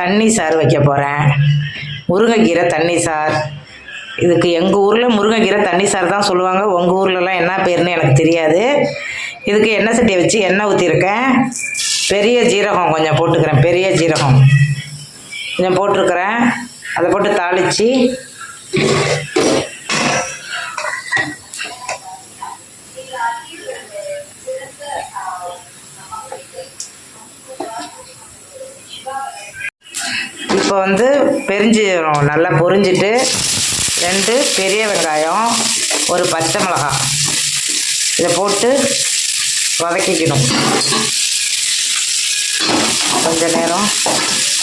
தண்ணி சாறு வைக்க போகிறேன் முருங்கைக்கீரை தண்ணி சார். இதுக்கு எங்கள் ஊரில் முருங்கைக்கீரை தண்ணி சார் தான் சொல்லுவாங்க. உங்கள் ஊர்லலாம் என்ன பேருன்னு எனக்கு தெரியாது. இதுக்கு எண்ணெய் சட்டியை வச்சு எண்ணெய் ஊற்றிருக்கேன் பெரிய ஜீரகம் கொஞ்சம் போட்டுக்கிறேன். பெரிய ஜீரகம். கொஞ்சம் போட்டிருக்கிறேன். அதை போட்டு தாளித்து இப்போ வந்து பெருஞ்சீரகம் நல்லா பொரிஞ்சிட்டு ரெண்டு பெரிய வெங்காயம் ஒரு பச்சை மிளகாய் இதை போட்டு வதக்கிக்கணும். கொஞ்ச நேரம்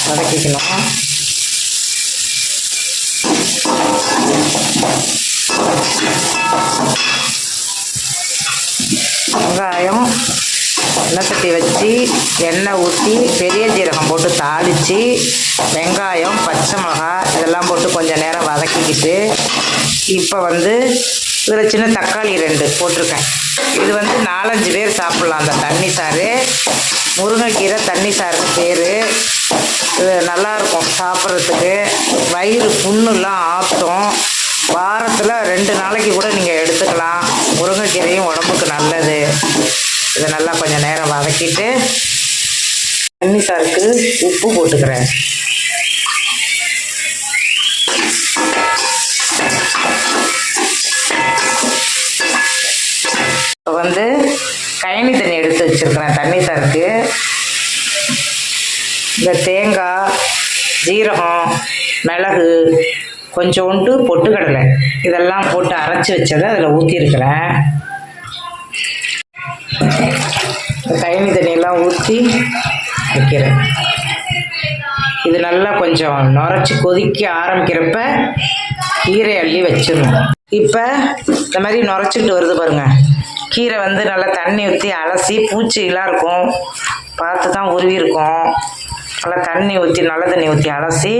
வதக்கிக்கணும். வெங்காயம் எண்ணெய் சட்டி வச்சு எண்ணெய் ஊற்றி பெரிய ஜீரகம் போட்டு தாளித்து வெங்காயம் பச்சை மிளகாய் இதெல்லாம் போட்டு கொஞ்சம் நேரம் வதக்கிக்கிட்டு இப்போ வந்து இதில் சின்ன தக்காளி ரெண்டு போட்டிருக்கேன். இது வந்து நாலஞ்சு பேர் சாப்பிட்லாம். அந்த தண்ணி சாறு முருங்கைக்கீரை தண்ணி சாருக்கு பேர். இது நல்லாயிருக்கும் சாப்பிட்றதுக்கு. வயிறு புண்ணுலாம் ஆற்றும் வாரத்தில் ரெண்டு நாளைக்கு கூட நீங்கள் எடுத்துக்கலாம். நல்லா கொஞ்சம் நேரம் வதக்கிட்டு தண்ணி சாருக்கு உப்பு போட்டுக்கிறேன். இப்போ வந்து கயனி தண்ணி எடுத்து வச்சிருக்கிறேன் தண்ணி சாருக்கு இந்த தேங்காய் ஜீரகம் மிளகு கொஞ்சோண்டு பொட்டுக்கடலை இதெல்லாம் போட்டு அரைச்சி வச்சதை அதில் ஊற்றிருக்கிறேன் கயனி ஊற்றி வைக்கிறேன். இது நல்லா கொஞ்சம் நுரைச்சி கொதிக்க ஆரம்பிக்கிறப்ப கீரை அள்ளி வச்சிடணும். இப்போ இந்த மாதிரி நுரைச்சிட்டு வருது பாருங்க. கீரை வந்து நல்லா தண்ணி ஊற்றி அலசி பூச்சிலாம் இருக்கும். பார்த்து தான் உருவி இருக்கும் நல்லா தண்ணி ஊற்றி நல்ல தண்ணி ஊற்றி அலசி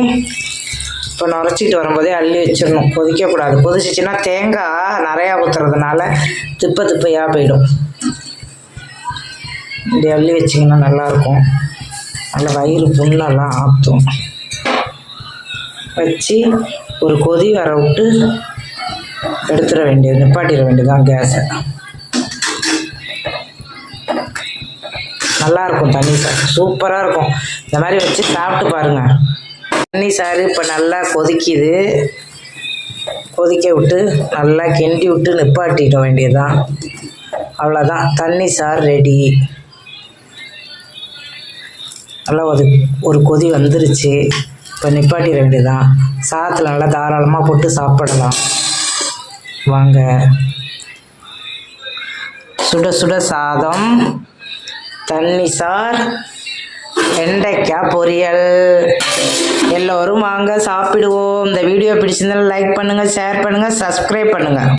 இப்போ நுரைச்சிட்டு வரும்போதே அள்ளி வச்சிடணும். கொதிக்கக்கூடாது. கொதிச்சிச்சின்னா தேங்காய் நிறையா ஊற்றுறதுனால திப்ப திப்பையாக போயிடும். இப்படி அள்ளி வச்சிங்கன்னா நல்லாயிருக்கும். நல்ல வயிறு புண்ணெல்லாம் ஆற்றும் வச்சு ஒரு கொதி வர விட்டு எடுத்துட வேண்டியது நிப்பாட்டிட வேண்டியதுதான் கேஸை. நல்லாயிருக்கும் தண்ணி சாறு. சூப்பராக இருக்கும். இந்த மாதிரி வச்சு சாப்பிட்டு பாருங்கள் தண்ணி சாறு இப்போ நல்லா கொதிக்குது. கொதிக்க விட்டு நல்லா கிண்டி விட்டு நிப்பாட்டிட வேண்டியதுதான். அவ்வளோதான் தண்ணி சாறு ரெடி நல்லா ஒரு ஒரு கொதி வந்துருச்சு. இப்போ நிப்பாட்டிட தான் சாதத்தில் நல்லா தாராளமாக போட்டு சாப்பிடலாம். வாங்க. சுட சுட சாதம் தண்ணி சார் வெண்டைக்காய் பொரியல். எல்லோரும் வாங்க சாப்பிடுவோம். இந்த வீடியோ பிடிச்சிருந்தாலும் லைக் பண்ணுங்கள் ஷேர் பண்ணுங்கள் சப்ஸ்கிரைப் பண்ணுங்கள்